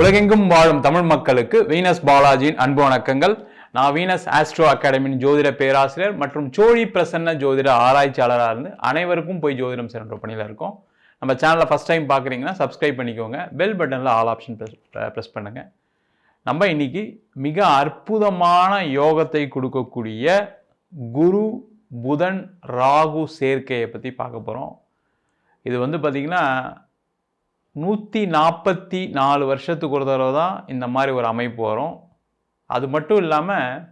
உலகெங்கும் வாழும் தமிழ் மக்களுக்கு வீனஸ் பாலாஜியின் அன்பு வணக்கங்கள். நான் வீனஸ் ஆஸ்ட்ரோ அகாடமியின் ஜோதிட பேராசிரியர் மற்றும் சோழி பிரசன்ன ஜோதிட ஆராய்ச்சியாளராக இருந்து அனைவருக்கும் போய் ஜோதிடம் சென்ற பணியில் இருக்கோம். நம்ம சேனலை ஃபஸ்ட் டைம் பார்க்குறீங்கன்னா சப்ஸ்கிரைப் பண்ணிக்கோங்க. பெல் பட்டனில் ஆல் ஆப்ஷன் ப்ரெஸ் ப்ரெஸ் பண்ணுங்கள் நம்ம இன்னைக்கு மிக அற்புதமான யோகத்தை கொடுக்கக்கூடிய குரு புதன் ராகு சேர்க்கையை பற்றி பார்க்க போகிறோம் இது வந்து பார்த்திங்கன்னா நூற்றி நாற்பத்தி நாலு வருஷத்துக்கு ஒரு தடவை தான் இந்த மாதிரி ஒரு அமைப்பு வரும். அது மட்டும் இல்லாமல்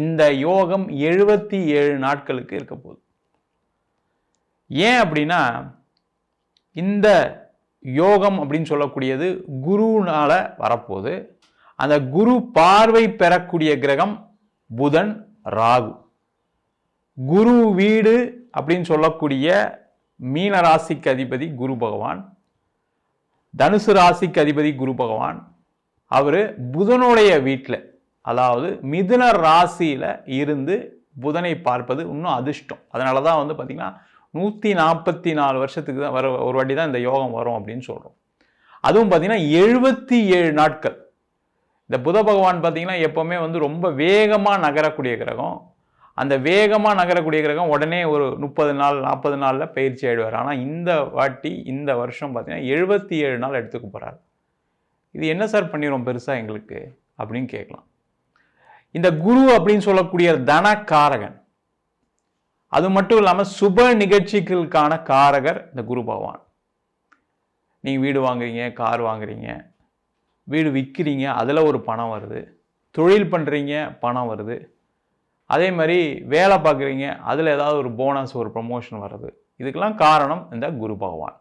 இந்த யோகம் எழுபத்தி ஏழு நாட்களுக்கு இருக்க போகுது. ஏன் அப்படின்னா இந்த யோகம் அப்படின்னு சொல்லக்கூடியது குருனால் வரப்போகுது. அந்த குரு பார்வை பெறக்கூடிய கிரகம் புதன் ராகு. குரு வீடு அப்படின்னு சொல்லக்கூடிய மீனராசிக்கு அதிபதி குரு பகவான். தனுசு ராசிக்கு அதிபதி குரு பகவான். அவர் புதனுடைய வீட்டில் அதாவது மிதுன ராசியில் இருந்து புதனை பார்ப்பது இன்னும் அதிர்ஷ்டம். அதனால தான் வந்து பார்த்திங்கன்னா நூற்றி நாற்பத்தி நாலு வருஷத்துக்கு தான் வர ஒரு வாட்டி தான் இந்த யோகம் வரும் அப்படின்னு சொல்கிறோம் அதுவும் பார்த்திங்கன்னா எழுபத்தி ஏழு நாட்கள். இந்த புத பகவான் பார்த்திங்கன்னா எப்போவுமே வந்து ரொம்ப வேகமாக நகரக்கூடிய கிரகம். அந்த வேகமாக நகரக்கூடிய கிரகம் உடனே ஒரு முப்பது நாள் நாற்பது நாளில் பயிற்சி ஆகிடுவார் ஆனால் இந்த வாட்டி இந்த வருஷம் பார்த்திங்கன்னா எழுபத்தி ஏழு நாள் எடுத்துக்க போகிறார் இது என்ன சார் பண்ணிடுவோம் பெருசாக எங்களுக்கு? அப்படின்னு கேட்கலாம். இந்த குரு அப்படின்னு சொல்லக்கூடிய தனக்காரகன் அது மட்டும் இல்லாமல் சுப நிகழ்ச்சிகளுக்கான காரகர் இந்த குரு பகவான். நீங்கள் வீடு வாங்குறீங்க கார் வாங்குறீங்க வீடு விற்கிறீங்க அதில் ஒரு பணம் வருது. தொழில் பண்ணுறீங்க பணம் வருது. அதே மாதிரி வேலை பார்க்குறீங்க அதில் ஏதாவது ஒரு போனஸ் ஒரு ப்ரமோஷன் வர்றது. இதுக்கெல்லாம் காரணம் இந்த குரு பகவான்.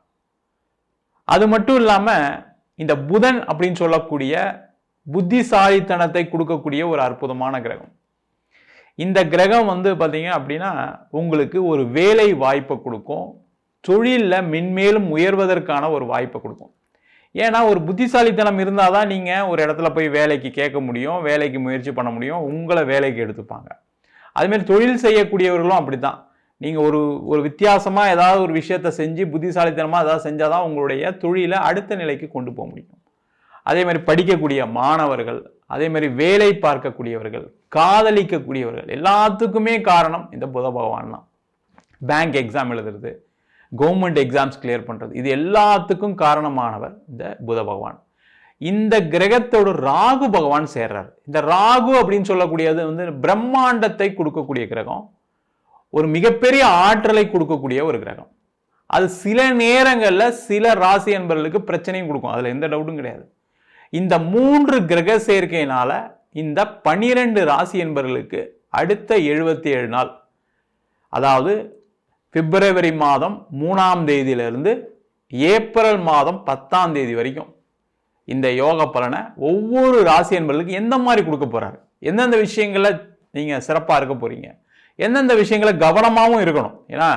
அது மட்டும் இல்லாமல் இந்த புதன் அப்படின்னு சொல்லக்கூடிய புத்திசாலித்தனத்தை கொடுக்கக்கூடிய ஒரு அற்புதமான கிரகம். இந்த கிரகம் வந்து பார்த்தீங்க அப்படின்னா உங்களுக்கு ஒரு வேலை வாய்ப்பை கொடுக்கும். தொழிலில் மென்மேலும் உயர்வதற்கான ஒரு வாய்ப்பை கொடுக்கும். ஏன்னா ஒரு புத்திசாலித்தனம் இருந்தால் தான் நீங்கள் ஒரு இடத்துல போய் வேலைக்கு கேட்க முடியும் வேலைக்கு முயற்சி பண்ண முடியும் உங்களை வேலைக்கு எடுத்துப்பாங்க. அதுமாரி தொழில் செய்யக்கூடியவர்களும் அப்படி தான் நீங்கள் ஒரு ஒரு வித்தியாசமாக ஏதாவது ஒரு விஷயத்த செஞ்சு புத்திசாலித்தனமாக ஏதாவது செஞ்சால் தான் உங்களுடைய தொழிலை அடுத்த நிலைக்கு கொண்டு போக முடியும். அதே மாதிரி படிக்கக்கூடிய மாணவர்கள் அதே மாதிரி வேலை பார்க்கக்கூடியவர்கள் காதலிக்கக்கூடியவர்கள் எல்லாத்துக்குமே காரணம் இந்த புத பகவான் தான். பேங்க் எக்ஸாம் எழுதுறது கவர்மெண்ட் எக்ஸாம்ஸ் கிளியர் பண்ணுறது இது எல்லாத்துக்கும் காரணமானவர் இந்த புத பகவான். இந்த கிரகத்தோட ராகு பகவான் சேர்றார். இந்த ராகு அப்படின்னு சொல்லக்கூடியது வந்து பிரம்மாண்டத்தை கொடுக்கக்கூடிய கிரகம். ஒரு மிகப்பெரிய ஆற்றலை கொடுக்கக்கூடிய ஒரு கிரகம். அது சில நேரங்களில் சில ராசி என்பவர்களுக்கு பிரச்சனையும் கொடுக்கும். அதில் எந்த டவுட்டும் கிடையாது. இந்த மூன்று கிரக சேர்க்கையினால இந்த பனிரெண்டு ராசி என்பவர்களுக்கு அடுத்த எழுபத்தி ஏழு நாள் அதாவது பிப்ரவரி மாதம் மூணாம் தேதியிலிருந்து ஏப்ரல் மாதம் பத்தாம் தேதி வரைக்கும் இந்த யோக பலனை ஒவ்வொரு ராசி என்பர்களுக்கு எந்த மாதிரி கொடுக்க போகிறாரு எந்தெந்த விஷயங்களில் நீங்கள் சிறப்பாக இருக்க போகிறீங்க எந்தெந்த விஷயங்களை கவனமாகவும் இருக்கணும். ஏன்னா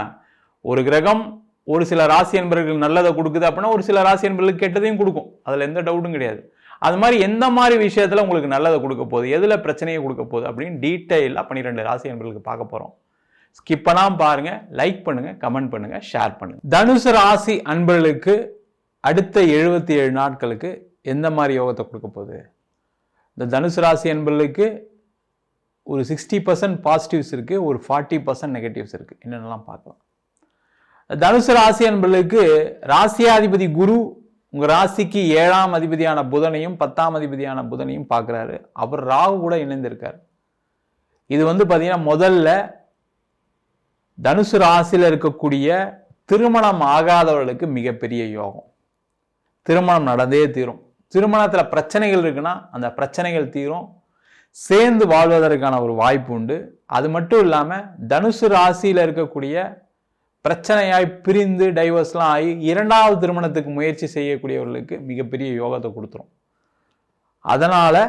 ஒரு கிரகம் ஒரு சில ராசி என்பர்கள் நல்லதை கொடுக்குது அப்படின்னா ஒரு சில ராசி என்பர்களுக்கு கெட்டதையும் கொடுக்கும். அதில் எந்த டவுட்டும் கிடையாது. அது மாதிரி எந்த மாதிரி விஷயத்தில் உங்களுக்கு நல்லதை கொடுக்க போகுது? எதில் பிரச்சனையை கொடுக்க போகுது? அப்படின்னு டீட்டெயிலாக பன்னிரெண்டு ராசி என்பர்களுக்கு பார்க்க போகிறோம் ஸ்கிப்பெல்லாம் பாருங்கள் லைக் பண்ணுங்கள் கமெண்ட் பண்ணுங்கள் ஷேர் பண்ணுங்கள் தனுசு ராசி அன்பர்களுக்கு அடுத்த எழுபத்தி ஏழு நாட்களுக்கு எந்த மாதிரி யோகத்தை கொடுக்க போகுது? இந்த தனுசு ராசி அன்பர்களுக்கு ஒரு சிக்ஸ்டி பர்சன்ட் பாசிட்டிவ்ஸ் இருக்குது ஒரு ஃபார்ட்டி பர்சன்ட் நெகட்டிவ்ஸ் இருக்குது என்னென்னலாம் பார்க்கலாம். தனுசு ராசி அன்பர்களுக்கு ராசியாதிபதி குரு உங்கள் ராசிக்கு ஏழாம் அதிபதியான புதனையும் பத்தாம் அதிபதியான புதனையும் பார்க்குறாரு. அவர் ராகு கூட இணைந்திருக்கார். இது வந்து பார்த்திங்கன்னா முதல்ல தனுசு ராசியில் இருக்கக்கூடிய திருமணம் ஆகாதவர்களுக்கு மிகப்பெரிய யோகம். திருமணம் நடந்தே தீரும். திருமணத்தில் பிரச்சனைகள் இருக்குன்னா அந்த பிரச்சனைகள் தீரும். சேர்ந்து வாழ்வதற்கான ஒரு வாய்ப்பு உண்டு. அது மட்டும் இல்லாமல் தனுசு ராசியில் இருக்கக்கூடிய பிரச்சனையாய் பிரிந்து டைவர்ஸ்லாம் ஆகி இரண்டாவது திருமணத்துக்கு முயற்சி செய்யக்கூடியவர்களுக்கு மிகப்பெரிய யோகத்தை கொடுத்துரும். அதனால்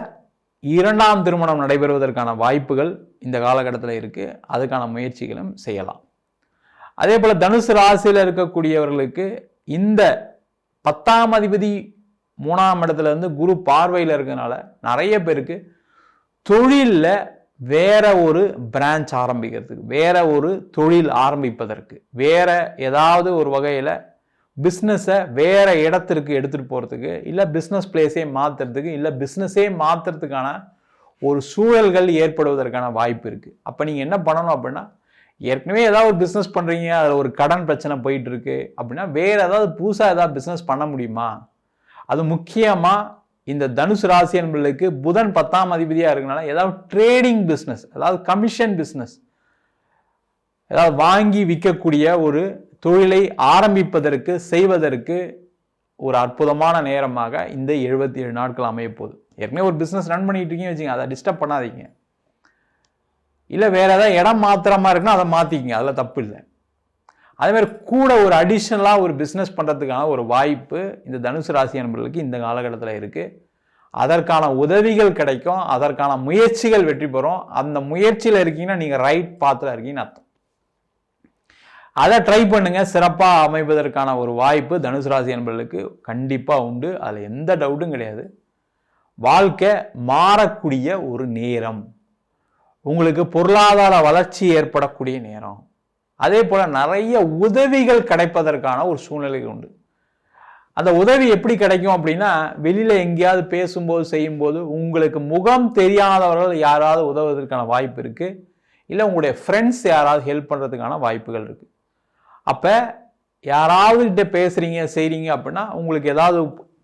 இரண்டாம் திருமணம் நடைபெறுவதற்கான வாய்ப்புகள் இந்த காலகட்டத்தில் இருக்குது அதுக்கான முயற்சிகளும் செய்யலாம். அதே போல் தனுசு ராசியில் இருக்கக்கூடியவர்களுக்கு இந்த பத்தாம் அதிபதி மூணாம் இடத்துல இருந்து குரு பார்வையில் இருக்கிறதுனால நிறைய பேருக்கு தொழிலில் வேற ஒரு பிரான்ச் ஆரம்பிக்கிறதுக்கு வேற ஒரு தொழில் ஆரம்பிப்பதற்கு வேற ஏதாவது ஒரு வகையில் பிஸ்னஸை வேறு இடத்திற்கு எடுத்துகிட்டு போகிறதுக்கு இல்லை பிஸ்னஸ் பிளேஸே மாற்றுறதுக்கு இல்லை பிஸ்னஸே மாற்றுறதுக்கான ஒரு சூழல்கள் ஏற்படுவதற்கான வாய்ப்பு இருக்குது அப்போ நீங்கள் என்ன பண்ணணும் அப்படின்னா ஏற்கனவே ஏதாவது ஒரு பிஸ்னஸ் பண்ணுறீங்க அதில் ஒரு கடன் பிரச்சனை போயிட்டுருக்கு அப்படின்னா வேறு ஏதாவது புதுசாக ஏதாவது பிஸ்னஸ் பண்ண முடியுமா? அது முக்கியமாக இந்த தனுசு ராசி என்பர்களுக்கு புதன் பத்தாம் அதிபதியாக இருக்கனால ஏதாவது ட்ரேடிங் பிஸ்னஸ் அதாவது கமிஷன் பிஸ்னஸ் ஏதாவது வாங்கி விற்கக்கூடிய ஒரு தொழிலை ஆரம்பிப்பதற்கு செய்வதற்கு ஒரு அற்புதமான நேரமாக இந்த எழுபத்தி ஏழு நாட்கள் அமைய போகுது. ஏற்கனவே ஒரு பிஸ்னஸ் ரன் பண்ணிட்டு இருக்கீங்க வச்சுங்க அதை டிஸ்டர்ப் பண்ணாதீங்க. இல்லை வேற ஏதாவது இடம் மாத்திரமா இருக்குன்னா அதை மாற்றிக்கிங்க அதில் தப்பு இல்லை. அதேமாதிரி கூட ஒரு அடிஷ்னலாக ஒரு பிஸ்னஸ் பண்ணுறதுக்கான ஒரு வாய்ப்பு இந்த தனுசு ராசி நண்பர்களுக்கு இந்த காலகட்டத்தில் இருக்குது அதற்கான உதவிகள் கிடைக்கும். அதற்கான முயற்சிகள் வெற்றி பெறும். அந்த முயற்சியில் இருக்கீங்கன்னா நீங்கள் ரைட் பாத்தில் இருக்கீங்கன்னு அர்த்தம். அதை ட்ரை பண்ணுங்கள் சிறப்பாக அமைப்பதற்கான ஒரு வாய்ப்பு தனுசு ராசி என்பர்களுக்கு கண்டிப்பாக உண்டு. அதில் எந்த டவுட்டும் கிடையாது. வாழ்க்கை மாறக்கூடிய ஒரு நேரம். உங்களுக்கு பொருளாதார வளர்ச்சி ஏற்படக்கூடிய நேரம். அதே போல் நிறைய உதவிகள் கிடைப்பதற்கான ஒரு சூழ்நிலை உண்டு. அந்த உதவி எப்படி கிடைக்கும் அப்படின்னா வெளியில் எங்கேயாவது பேசும்போது செய்யும்போது உங்களுக்கு முகம் தெரியாதவர்கள் யாராவது உதவுவதற்கான வாய்ப்பு இருக்குது இல்லை உங்களுடைய ஃப்ரெண்ட்ஸ் யாராவது ஹெல்ப் பண்ணுறதுக்கான வாய்ப்புகள் இருக்குது அப்போ யாராவது கிட்ட பேசுகிறீங்க செய்கிறீங்க அப்படின்னா உங்களுக்கு ஏதாவது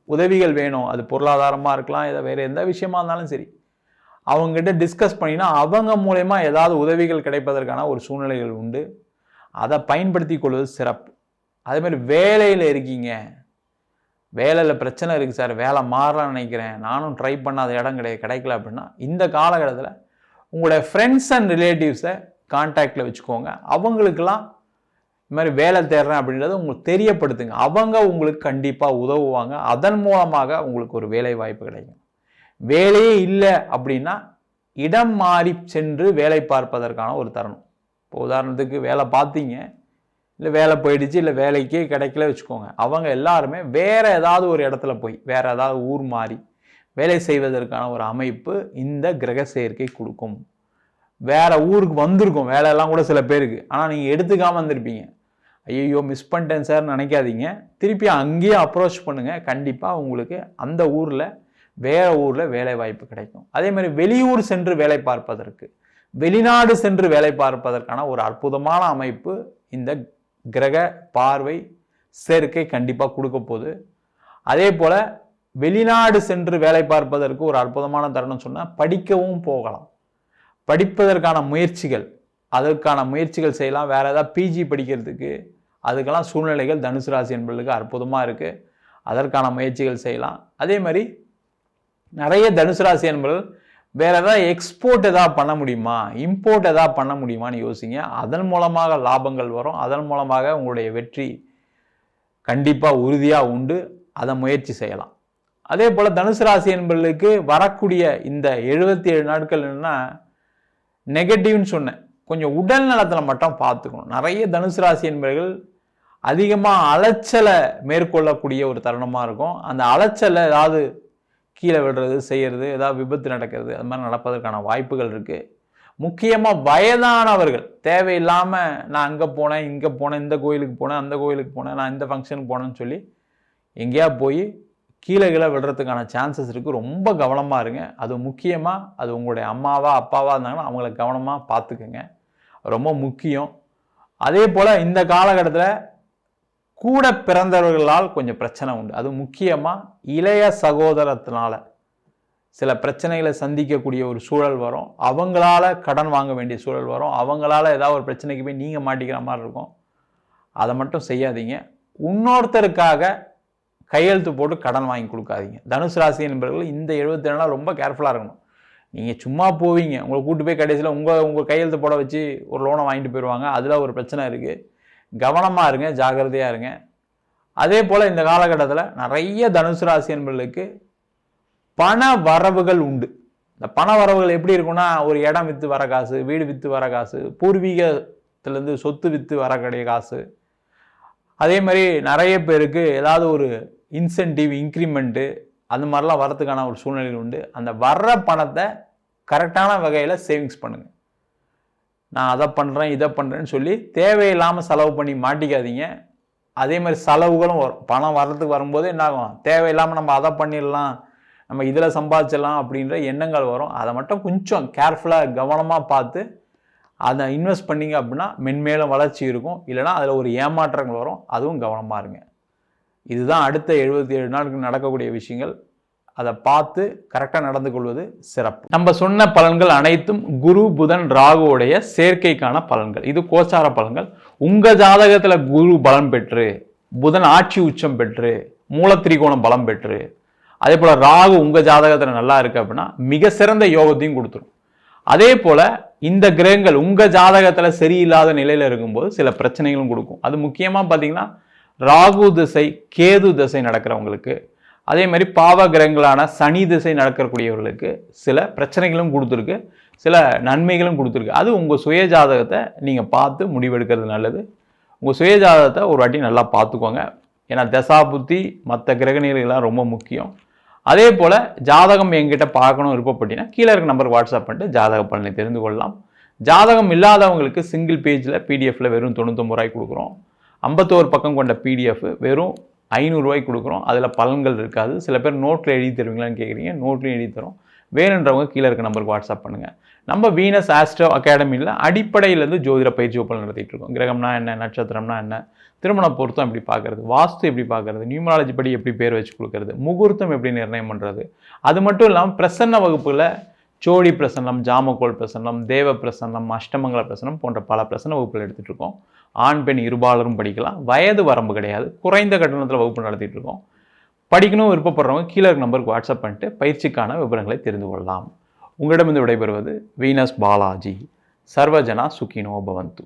உதவிகள் வேணும். அது பொருளாதாரமாக இருக்கலாம் எதை வேறு எந்த விஷயமா இருந்தாலும் சரி. அவங்ககிட்ட டிஸ்கஸ் பண்ணினா அவங்க மூலயமா ஏதாவது உதவிகள் கிடைப்பதற்கான ஒரு சூழ்நிலைகள் உண்டு. அதை பயன்படுத்தி கொள்வது சிறப்பு. அதேமாதிரி வேலையில் இருக்கீங்க. வேலையில் பிரச்சனை இருக்குது சார். வேலை மாறலாம்னு நினைக்கிறேன். நானும் ட்ரை பண்ணாத இடம் கிடையாது கிடைக்கல அப்படின்னா இந்த காலகட்டத்தில் உங்களுடைய ஃப்ரெண்ட்ஸ் அண்ட் ரிலேட்டிவ்ஸை கான்டாக்டில் வச்சுக்கோங்க. அவங்களுக்கெல்லாம் இது மாதிரி வேலை தேடுறேன் அப்படின்றத உங்களுக்கு தெரியப்படுத்துங்க. அவங்க உங்களுக்கு கண்டிப்பாக உதவுவாங்க. அதன் மூலமாக உங்களுக்கு ஒரு வேலை வாய்ப்பு கிடைக்கும். வேலையே இல்லை அப்படின்னா இடம் மாறி சென்று வேலை பார்ப்பதற்கான ஒரு தருணம். இப்போ உதாரணத்துக்கு வேலை பார்த்தீங்க இல்லை வேலை போயிடுச்சு இல்லை வேலைக்கே கிடைக்கல வச்சுக்கோங்க. அவங்க எல்லாருமே வேறு ஏதாவது ஒரு இடத்துல போய் வேற ஏதாவது ஊர் மாறி வேலை செய்வதற்கான ஒரு அமைப்பு இந்த கிரக சேர்க்கை கொடுக்கும். வேற ஊருக்கு வந்திருக்கும் வேலையெல்லாம் கூட சில பேருக்கு. ஆனால் நீங்கள் எடுத்துக்காமல் வந்திருப்பீங்க ஐயோ மிஸ் பண்ணிட்டேன் சார் நினைக்காதீங்க. திருப்பி அங்கேயே அப்ரோச் பண்ணுங்கள் கண்டிப்பாக உங்களுக்கு அந்த ஊரில் வேறு ஊரில் வேலை வாய்ப்பு கிடைக்கும். அதே மாதிரி வெளியூர் சென்று வேலை பார்ப்பதற்கு வெளிநாடு சென்று வேலை பார்ப்பதற்கான ஒரு அற்புதமான அமைப்பு இந்த கிரக பார்வை சேர்க்கை கண்டிப்பாக கொடுக்க போகுது. அதே போல் வெளிநாடு சென்று வேலை பார்ப்பதற்கு ஒரு அற்புதமான தருணம் சொன்னால் படிக்கவும் போகலாம். படிப்பதற்கான முயற்சிகள் அதற்கான முயற்சிகள் செய்யலாம். வேறு ஏதாவது பிஜி படிக்கிறதுக்கு அதுக்கெல்லாம் சூழ்நிலைகள் தனுசு ராசி என்பதுக்கு அற்புதமாக இருக்குது அதற்கான முயற்சிகள் செய்யலாம். அதே மாதிரி நிறைய தனுசு ராசி என்பவர்கள் வேற ஏதாவது எக்ஸ்போர்ட் ஏதாவது பண்ண முடியுமா? இம்போர்ட் ஏதாவது பண்ண முடியுமான்னு யோசிங்க. அதன் மூலமாக லாபங்கள் வரும். அதன் மூலமாக உங்களுடைய வெற்றி கண்டிப்பாக உறுதியாக உண்டு. அதை முயற்சி செய்யலாம். அதே போல் தனுசு ராசி என்பவர்களுக்கு வரக்கூடிய இந்த எழுபத்தி ஏழு நாட்கள் என்னன்னா நெகட்டிவ்னு சொன்னேன். கொஞ்சம் உடல் நலத்தில் மட்டும் பார்த்துக்கணும். நிறைய தனுசு ராசி என்பவர்கள் அதிகமாக அலைச்சலை மேற்கொள்ளக்கூடிய ஒரு தருணமாக இருக்கும். அந்த அலைச்சலை ஏதாவது கீழே விடுறது செய்கிறது ஏதாவது விபத்து நடக்கிறது அது மாதிரி நடப்பதற்கான வாய்ப்புகள் இருக்குது முக்கியமாக வயதானவர்கள் தேவையில்லாமல் நான் அங்கே போனேன் இங்கே போனேன் இந்த கோயிலுக்கு போனேன் அந்த கோயிலுக்கு போனேன் நான் இந்த ஃபங்க்ஷனுக்கு போனேன்னு சொல்லி எங்கேயா போய் கீழே கீழே விடுறதுக்கான சான்சஸ் இருக்குது ரொம்ப கவனமாக இருங்க. அது முக்கியமாக அது உங்களுடைய அம்மாவா அப்பாவாக இருந்தாங்கன்னா அவங்கள கவனமாக பார்த்துக்குங்க. ரொம்ப முக்கியம். அதே போல் இந்த காலகட்டத்தில் கூட பிறந்தவர்களால் கொஞ்சம் பிரச்சனை உண்டு. அது முக்கியமாக இளைய சகோதரத்தினால சில பிரச்சனைகளை சந்திக்கக்கூடிய ஒரு சூழல் வரும். அவங்களால கடன் வாங்க வேண்டிய சூழல் வரும். அவங்களால ஏதாவது ஒரு பிரச்சனைக்கு போய் நீங்கள் மாட்டிக்கிற மாதிரி இருக்கும். அதை மட்டும் செய்யாதீங்க. இன்னொருத்தருக்காக கையெழுத்து போட்டு கடன் வாங்கி கொடுக்காதீங்க. தனுசு ராசி என்பவர்கள் இந்த எழுபத்தி நாளாக ரொம்ப கேர்ஃபுல்லாக இருக்கணும். நீங்கள் சும்மா போவீங்க. உங்களை கூட்டு போய் கடைசியில் உங்கள் உங்கள் கையெழுத்து போட வச்சு ஒரு லோனை வாங்கிட்டு போயிடுவாங்க அதில் ஒரு பிரச்சனை இருக்குது கவனமாக இருங்க ஜாகிரதையாக இருங்க. அதே போல் இந்த காலகட்டத்தில் நிறைய தனுசு ராசி என்பர்களுக்கு பண வரவுகள் உண்டு. இந்த பண வரவுகள் எப்படி இருக்கும்னா ஒரு இடம் விற்று வர காசு வீடு விற்று வர காசு பூர்வீகத்திலேருந்து சொத்து விற்று வரக்கூடிய காசு. அதே மாதிரி நிறைய பேருக்கு ஏதாவது ஒரு இன்சென்டிவ் இன்க்ரிமெண்ட்டு அந்த மாதிரிலாம் வரத்துக்கான ஒரு சூழ்நிலை உண்டு. அந்த வர்ற பணத்தை கரெக்டான வகையில் சேவிங்ஸ் பண்ணுங்கள் நான் அதை பண்ணுறேன் இதை பண்ணுறேன்னு சொல்லி தேவையில்லாமல் செலவு பண்ணி மாட்டிக்காதீங்க. அதே மாதிரி செலவுகளும் வரும். பணம் வர்றதுக்கு வரும்போது என்ன ஆகும்? தேவையில்லாமல் நம்ம அதை பண்ணிடலாம் நம்ம இதில் சம்பாதிச்சிடலாம் அப்படின்ற எண்ணங்கள் வரும். அதை மட்டும் கொஞ்சம் கேர்ஃபுல்லாக கவனமாக பார்த்து அதை இன்வெஸ்ட் பண்ணிங்க அப்படின்னா மென்மேலும் வளர்ச்சி இருக்கும். இல்லைன்னா அதில் ஒரு ஏமாற்றங்கள் வரும். அதுவும் கவனமாக இருங்க. இதுதான் அடுத்த எழுபத்தி ஏழு நாளுக்கு நடக்கக்கூடிய விஷயங்கள். அதை பார்த்து கரெக்டாக நடந்து கொள்வது சிறப்பு. நம்ம சொன்ன பலன்கள் அனைத்தும் குரு புதன் ராகுவுடைய சேர்க்கைக்கான பலன்கள். இது கோச்சார பலன்கள். உங்கள் ஜாதகத்தில் குரு பலம் பெற்று புதன் ஆட்சி உச்சம் பெற்று மூலத்திரிகோணம் பலம் பெற்று அதே போல் ராகு உங்கள் ஜாதகத்தில் நல்லா இருக்கு அப்படின்னா மிக சிறந்த யோகத்தையும் கொடுத்துரும். அதே போல் இந்த கிரகங்கள் உங்கள் ஜாதகத்தில் சரியில்லாத நிலையில் இருக்கும்போது சில பிரச்சனைகளும் கொடுக்கும். அது முக்கியமாக பார்த்தீங்கன்னா ராகு திசை கேது திசை நடக்கிறவங்களுக்கு அதே மாதிரி பாவ கிரகங்களான சனி திசை நடக்கக்கூடியவர்களுக்கு சில பிரச்சனைகளும் கொடுத்துருக்கு சில நன்மைகளும் கொடுத்துருக்கு. அது உங்கள் சுய ஜாதகத்தை நீங்கள் பார்த்து முடிவெடுக்கிறது நல்லது. உங்கள் சுய ஜாதகத்தை ஒரு வாட்டி நல்லா பார்த்துக்கோங்க. ஏன்னா தசா புத்தி மற்ற கிரகநிலைகள்லாம் ரொம்ப முக்கியம். அதே போல் ஜாதகம் எங்கிட்ட பார்க்கணும் விருப்பப்பட்டீங்கன்னா கீழே இருக்க நம்பருக்கு வாட்ஸ்அப் பண்ணிட்டு ஜாதக பலனை தெரிந்து கொள்ளலாம். ஜாதகம் இல்லாதவங்களுக்கு சிங்கிள் பேஜில் பிடிஎஃபில் வெறும் தொண்ணூத்தொம்பது ரூபாய் கொடுக்குறோம். ஐம்பத்தோரு பக்கம் கொண்ட பிடிஎஃப் வெறும் ஐநூறுரூவாய்க்கு கொடுக்குறோம். அதில் பலன்கள் இருக்காது. சில பேர் நோட்டில் எழுதி தருவீங்களான்னு கேட்குறீங்க நோட்லையும் எழுதி தரோம். வேணுன்றவங்க கீழே இருக்க நம்பருக்கு வாட்ஸ்அப் பண்ணுங்கள் நம்ம வீனஸ் ஆஸ்ட்ரோ அகாடமியில் அடிப்படையிலேருந்து ஜோதிட பயிற்சி வகுப்புகள் நடத்திட்டு இருக்கோம். கிரகம்னா என்ன நட்சத்திரம்னா என்ன திருமண பொருத்தம் எப்படி பார்க்குறது வாஸ்து எப்படி பார்க்குறது நியூமராலஜி படி எப்படி பேர் வச்சு கொடுக்குறது முகூர்த்தம் எப்படி நிர்ணயம் பண்ணுறது அது மட்டும் இல்லாமல் பிரசன்ன வகுப்பில் சோழி பிரசன்னம் ஜாமக்கோள் பிரசன்னம் தேவ பிரசன்னம் அஷ்டமங்கல பிரசன்னம் போன்ற பல பிரசன்ன வகுப்புகள் எடுத்துகிட்டு இருக்கோம் ஆண் பெண் இருபாலரும் படிக்கலாம். வயது வரம்பு கிடையாது. குறைந்த கட்டணத்தில் வகுப்பு நடத்திட்டு இருக்கோம் படிக்கணும் விருப்பப்படுறவங்க கீழே இருக்க நம்பருக்கு வாட்ஸ்அப் பண்ணிட்டு பயிற்சிக்கான விவரங்களை தெரிந்து கொள்ளலாம். உங்களிடமிருந்து விடைபெறுவது வீனஸ் பாலாஜி. சர்வஜனா சுகினோ பவந்து.